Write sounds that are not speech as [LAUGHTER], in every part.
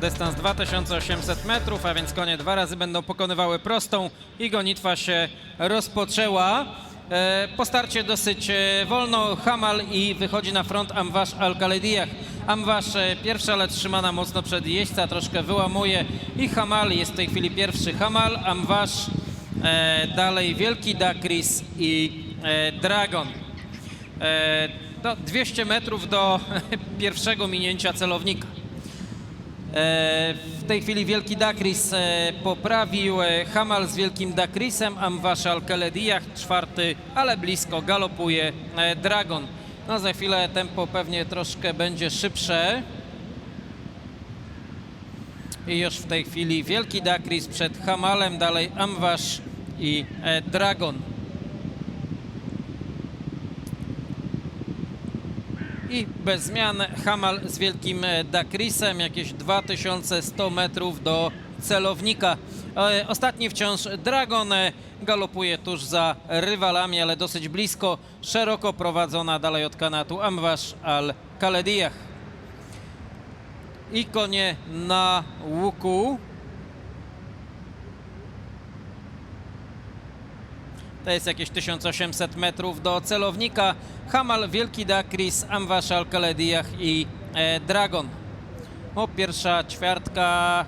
dystans 2800 metrów, a więc konie dwa razy będą pokonywały prostą i gonitwa się rozpoczęła. E, Po starcie dosyć e, wolno Hamal i wychodzi na front Amwasz Al-Kaledijach. Amwasz e, pierwsza, ale trzymana mocno przed jeźdźca, troszkę wyłamuje i Hamal jest w tej chwili pierwszy. Hamal, Amwasz, dalej Wielki Dakris i Dragon. To 200 metrów do [LAUGHS] pierwszego minięcia celownika. E, W tej chwili Wielki Dakris e, poprawił e, Hamal z Wielkim Dakrisem, Amwasz Al-Keledijach czwarty, ale blisko galopuje Dragon. No za chwilę tempo pewnie troszkę będzie szybsze. I już w tej chwili Wielki Dakris przed Hamalem, dalej Amwasz i Dragon. I bez zmian Hamal z Wielkim e, Dakrisem, jakieś 2100 metrów do celownika. E, Ostatni wciąż Dragon e, galopuje tuż za rywalami, ale dosyć blisko, szeroko prowadzona dalej od kanatu Amwasz al-Kaledijach. I konie na łuku. To jest jakieś 1800 metrów do celownika. Hamal, Wielki Dakris, Amwasz Al-Kaledijach i e, Dragon. O, pierwsza ćwiartka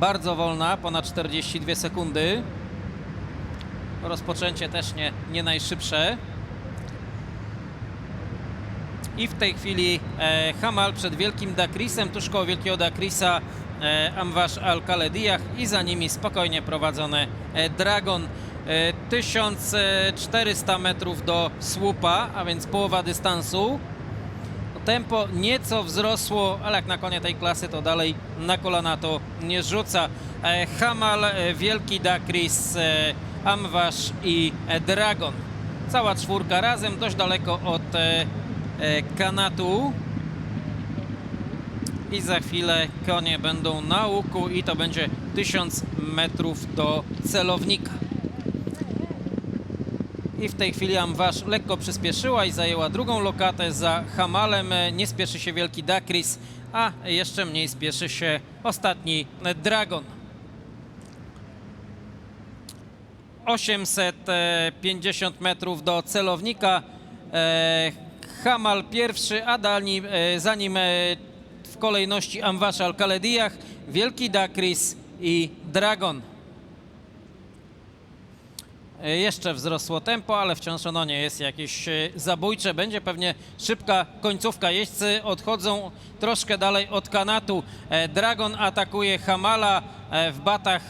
bardzo wolna, ponad 42 sekundy. Rozpoczęcie też nie, nie najszybsze. I w tej chwili e, Hamal przed Wielkim Dakrisem, tuż koło Wielkiego Dakrisa e, Amwasz Al-Kaledijach i za nimi spokojnie prowadzone e, Dragon. E, 1400 metrów do słupa, a więc połowa dystansu. Tempo nieco wzrosło, ale jak na konie tej klasy to dalej na kolana to nie rzuca. E, Hamal, e, Wielki Dakris, e, Amwasz i Dragon. Cała czwórka razem, dość daleko od kanatu. I za chwilę konie będą na łuku i to będzie 1000 metrów do celownika. I w tej chwili Amwasz lekko przyspieszyła i zajęła drugą lokatę za Hamalem. Nie spieszy się Wielki Dakris, a jeszcze mniej spieszy się ostatni Dragon. 850 metrów do celownika. E, Hamal pierwszy, a dali, e, za nim e, w kolejności Amwasz Al-Kaledijach, Wielki Dakris i Dragon. E, Jeszcze wzrosło tempo, ale wciąż ono nie jest jakieś e, zabójcze. Będzie pewnie szybka końcówka. Jeźdźcy odchodzą troszkę dalej od kanatu. E, Dragon atakuje Hamala w batach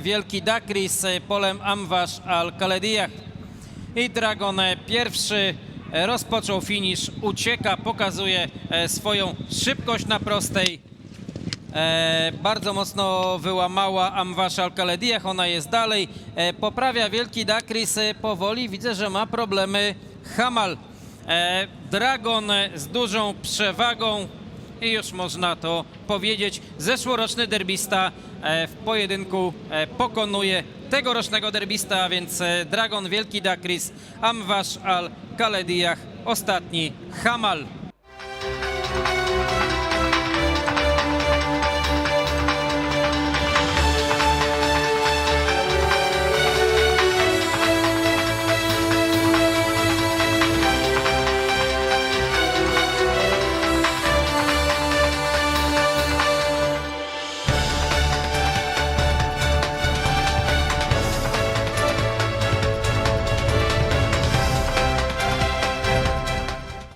Wielki Dakris polem Amwasz Al-Kaledijach. I Dragon pierwszy rozpoczął finisz, ucieka, pokazuje swoją szybkość na prostej. E, bardzo mocno wyłamała Amwasz Al-Kaledijach, ona jest dalej. E, poprawia Wielki Dakris e, powoli, widzę, że ma problemy Hamal. E, Dragon z dużą przewagą i już można to powiedzieć. Zeszłoroczny derbista e, w pojedynku e, pokonuje tegorocznego derbista, a więc Dragon, Wielki Dakris, Amwasz Al-Kaledijach, ostatni Hamal.